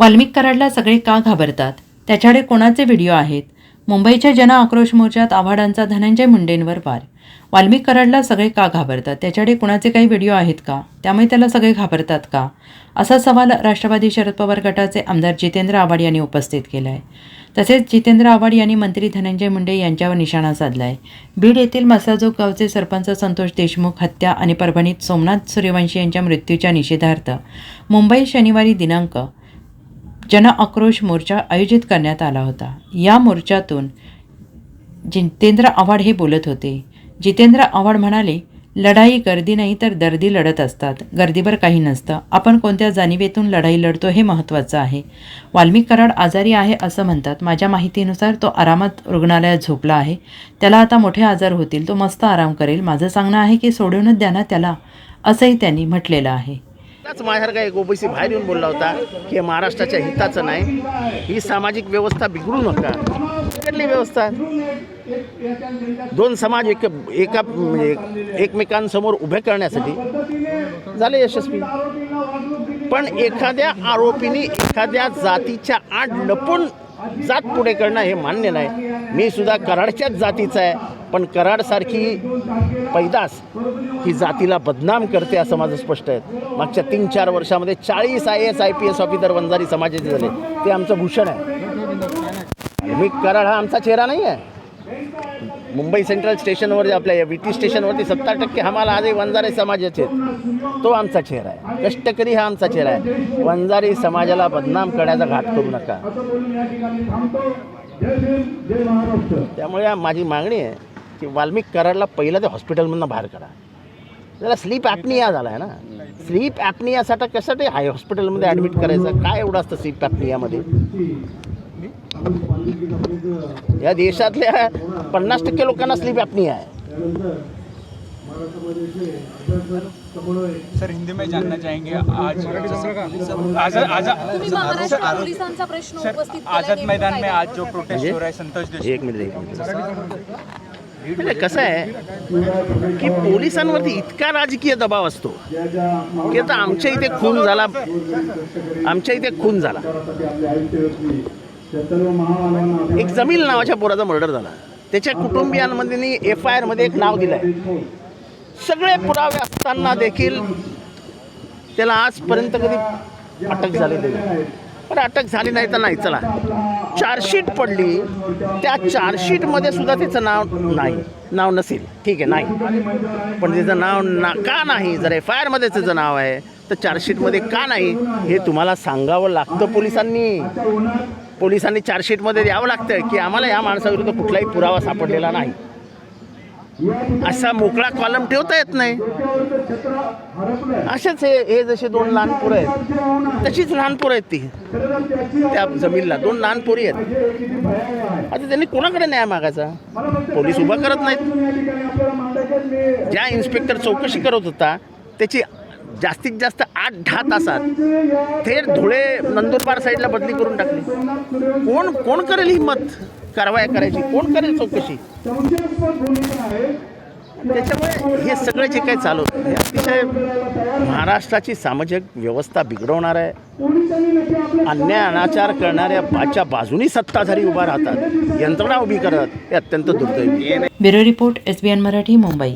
वाल्मिक कराडला सगळे का घाबरतात? त्याच्याकडे कोणाचे व्हिडिओ आहेत? मुंबईच्या जन आक्रोश मोर्चात आव्हाडांचा धनंजय मुंडेंवर वार. वाल्मिक कराडला सगळे का घाबरतात? त्याच्याकडे कुणाचे काही व्हिडिओ आहेत का? त्यामुळे त्याला सगळे घाबरतात का? असा सवाल राष्ट्रवादी शरद पवार गटाचे आमदार जितेंद्र आव्हाड यांनी उपस्थित केला आहे तसेच जितेंद्र आव्हाड यांनी मंत्री धनंजय मुंडे यांच्यावर निशाणा साधला आहे बीड येथील मसाजोग गावचे सरपंच संतोष देशमुख हत्या आणि परभणीत सोमनाथ सूर्यवंशी यांच्या मृत्यूच्या निषेधार्थ मुंबई शनिवारी दिनांक जन आक्रोश मोर्चा आयोजित करण्यात आला होता. या मोर्चातून जितेंद्र आव्हाड हे बोलत होते. जितेंद्र आव्हाड म्हणाले लढाई गर्दी नाही तर दर्दी लढत असतात. गर्दीवर काही नसतं. आपण कोणत्या जाणिवेतून लढाई लढतो हे महत्त्वाचं आहे. वाल्मिक कराड आजारी आहे असं म्हणतात. माझ्या माहितीनुसार तो आरामात रुग्णालयात झोपला आहे. त्याला आता मोठे आजार होतील. तो मस्त आराम करेल. माझं सांगणं आहे की सोडूनच द्या ना त्याला असंही त्यांनी म्हटलेलं आहे. त्याच माझ्यासारखा एक ओबीसी बाहेर येऊन बोलला होता की हे महाराष्ट्राच्या हिताचं नाही. ही सामाजिक व्यवस्था बिघडू नका. कुठली व्यवस्था? दोन समाज एक एका म्हणजे एकमेकांसमोर उभे करण्यासाठी. झाले यशस्वी. पण एखाद्या आरोपीने एखाद्या जातीच्या आड लपून जात पुढे करणं हे मान्य नाही. मी सुद्धा कराडच्याच जातीचा आहे. पण कराडसारखी पैदास ही जातीला बदनाम करते असं माझं स्पष्ट आहे. मागच्या तीन चार वर्षामध्ये चाळीस I S I P S officer Vanjari समाजाचे झाले. ते आमचं भूषण आहे. मी कराड हा आमचा चेहरा नाही आहे. मुंबई सेंट्रल स्टेशनवर आपल्या व्ही टी स्टेशनवरती सत्तर टक्के आम्हाला आजही वंजारी समाजाचे आहेत. तो आमचा चेहरा आहे. कष्टकरी हा आमचा चेहरा आहे. वंजारी समाजाला बदनाम करण्याचा घाट करू नका. त्यामुळे माझी मागणी आहे. की वाल्मिक कराडला पहिलं ते हॉस्पिटलमधनं बाहेर करा. त्याला स्लीप ॲपनिया झाला आहे ना. स्लीप ॲपनियासाठी कशासाठी हाय हॉस्पिटलमध्ये ॲडमिट करायचं? काय एवढं असतं स्लीप ॲपनियामध्ये? या देशातल्या पन्नास टक्के लोकांना स्लीप ॲपनिया आहे. सर हिंदी में जानना चाहेंगे आज आजाद मैदान में आज जो प्रोटेस्ट हो रहा है संतोष देशमुख। एक मिनिट एक मिनिट. म्हणजे कसं आहे की पोलिसांवरती इतका राजकीय दबाव असतो की आता आमच्या इथे खून झाला. आमच्या इथे खून झाला. एक जमील नावाच्या पोराचा मर्डर झाला. त्याच्या कुटुंबियांमध्ये एफ आय आरमध्ये एक नाव दिलं आहे सगळे पुरावे असताना देखील त्याला आजपर्यंत कधी अटक झालेली नाही. पण अटक झाली नाही तर नाही चला. चार्जशीट पडली त्या चार्जशीटमध्ये सुद्धा त्याचं नाव नाही. नाव नसेल. ठीक आहे नाही. पण त्याचं नाव ना का नाही? जर एफ आय आरमध्ये त्याचं नाव आहे तर चार्जशीटमध्ये का नाही? हे तुम्हाला सांगावं लागतं पोलिसांनी. पोलिसांनी चार्जशीटमध्ये द्यावं लागतं की आम्हाला या माणसाविरुद्ध कुठलाही पुरावा सापडलेला नाही. असा मोकळा कॉलम ठेवता येत नाही. असेच हे हे जसे दोन लहान पोरं आहेत तशीच लहान पोरं आहेत ती. त्या जमीनला दोन लहान पोरी आहेत. आता त्यांनी कोणाकडे न्याय मागायचा? पोलीस उभा करत नाहीत. ज्या इन्स्पेक्टर चौकशी करत होता त्याची जास्तीत जास्त आठ दहा तासात थेट धुळे नंदुरबार साईडला बदली करून टाकली. कोण कोण करेल हिंमत कारवाया करायची. कोण करेल चौकशी? त्याच्यामुळे हे सगळं जे काही चालू हे अतिशय महाराष्ट्राची सामाजिक व्यवस्था बिघडवणार आहे. अन्याय अनाचार करणाऱ्या बाच्या बाजूनी सत्ताधारी उभा राहतात. यंत्रणा उभी करत हे अत्यंत दुर्दैवी. Bureau report S B N Marathi Mumbai.